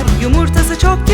var. Yumurtası çok